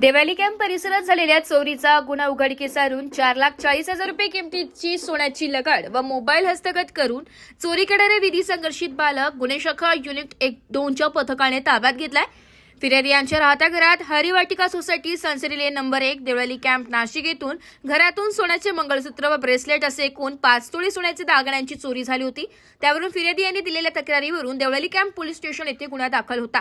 Devali camp परिसरात झालेल्या चोरीचा गुन्हा उघडकीस आणून चार लाख चाळीस हजार रुपये किमतीची सोन्याची लगाड व मोबाईल हस्तगत करून चोरी करणारे विधी संघर्षित बालक गुन्हे शाखा युनिट एक दोनच्या पथकाने ताब्यात घेतलाय. फिर्यादी यांच्या राहत्या घरात हरिवाटिका सोसायटी सनसरीले नंबर एक देवळाली कॅम्प नाशिक येथून घरातून सोन्याचे मंगळसूत्र व ब्रेसलेट असे एकूण पाच तोळी सोन्याचे दागिन्यांची चोरी झाली होती. त्यावरून फिर्यादी यांनी दिलेल्या तक्रारीवरून देवळाली कॅम्प पोलीस स्टेशन येथे गुन्हा दाखल होता.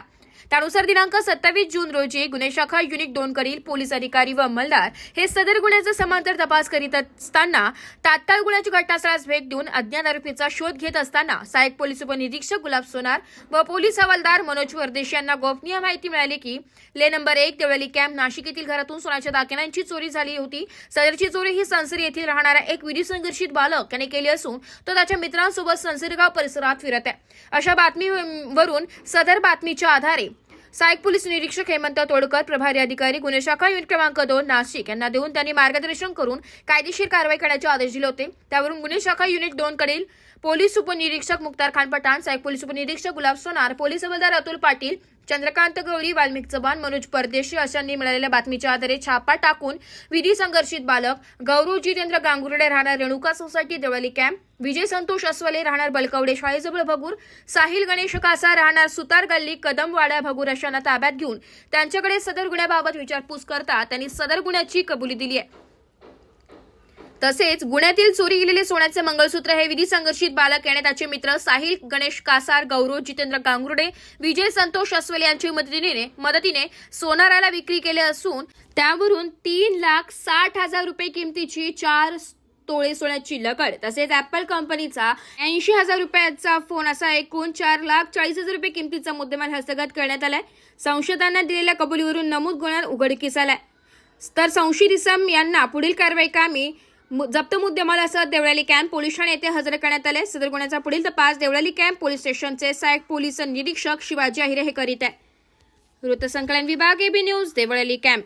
त्यानुसार दिनांक सत्तावीस जून रोजी गुन्हे शाखा युनिट दोन कडील पोलीस अधिकारी व अंमलदार हे सदर गुन्ह्याचा समांतर तपास करीत असताना तात्काळ गुन्ह्याची घटनास्थळास भेट देऊन अज्ञात आरोपीचा शोध घेत असताना सहाय्यक पोलीस उपनिरीक्षक गुलाब सोनार व पोलीस हवालदार मनोज वर्देश यांना गोपनीय माहिती मिळाली की ले नंबर एक देवळी कॅम्प नाशिक येथील घरातून सोन्याच्या दागिन्यांची चोरी झाली होती. सदरची चोरी ही संसरी येथील राहणारा एक विधी संघर्षित बालक याने केली असून तो त्याच्या मित्रांसोबत संसरगाव परिसरात फिरत आहे. अशा बातमीवरून सदर बातमीच्या आधारे सहाय्यक पोलीस निरीक्षक हेमंत तोडकर प्रभारी अधिकारी गुन्हे शाखा युनिट क्रमांक दोन नाशिक यांना देऊन त्यांनी मार्गदर्शन करून कायदेशीर कारवाई करण्याचे आदेश दिले होते. त्यावरून गुन्हे शाखा युनिट दोन कडील पोलीस उपनिरीक्षक मुक्तार खान पठाण सहाय्यक पोलीस उपनिरीक्षक गुलाब सोनार पोलीस हवालदार अतुल पाटील चंद्रकांत गवळी वाल्मिक चव्हाण मनोज परदेशी अशांनी मिळालेल्या बातमीच्या आधारे छापा टाकून विधी संघर्षित बालक गौरव जितेंद्र गांगुर्डे राहणार रेणुका सोसायटी देवळी कॅम्प विजय संतोष अस्वले राहणार बलकवडे शाळेजवळ भगूर. साहिल गणेश कासा राहणार सुतार गल्ली कदमवाडा भगूर अशांना ताब्यात घेऊन त्यांच्याकडे सदर गुन्ह्याबाबत विचारपूस करता त्यांनी सदर गुन्ह्याची कबुली दिली आहे. तसेच गुन्ह्यातील चोरी गेलेले सोन्याचे मंगळसूत्र हे विधी संघर्षित बालक याने त्याचे मित्र साहिल गणेश कासार गौरव जितेंद्र गांगुर्डे विजय संतोष अस्वले यांच्या मदतीने मदतीने सोनाराला विक्री केले असून त्यावरून तीन लाख साठ हजार रुपये किमतीची चार तोळे सोन्याची लकड तसेच ऍपल कंपनीचा ऐंशी हजार रुपयाचा फोन असा एकूण चार लाख चाळीस हजार रुपये किमतीचा मुद्देमाल हस्तगत करण्यात आलाय. संशयितांना दिलेल्या कबुलीवरून नमूद गुन्ह्यात उघडकीस आलाय. तर संशयित इसम यांना पुढील कारवाई कामी जप्त मुद्देमालासह देवळाली कॅम्प पोलीस ठाणे येथे हजर करण्यात आले. सदर गुन्ह्याचा पुढील तपास देवळाली कॅम्प पोलीस स्टेशनचे सहाय्यक पोलीस निरीक्षक शिवाजी अहिरे हे करीत आहे. वृत्तसंकलन विभाग एबी न्यूज देवळाली कॅम्प.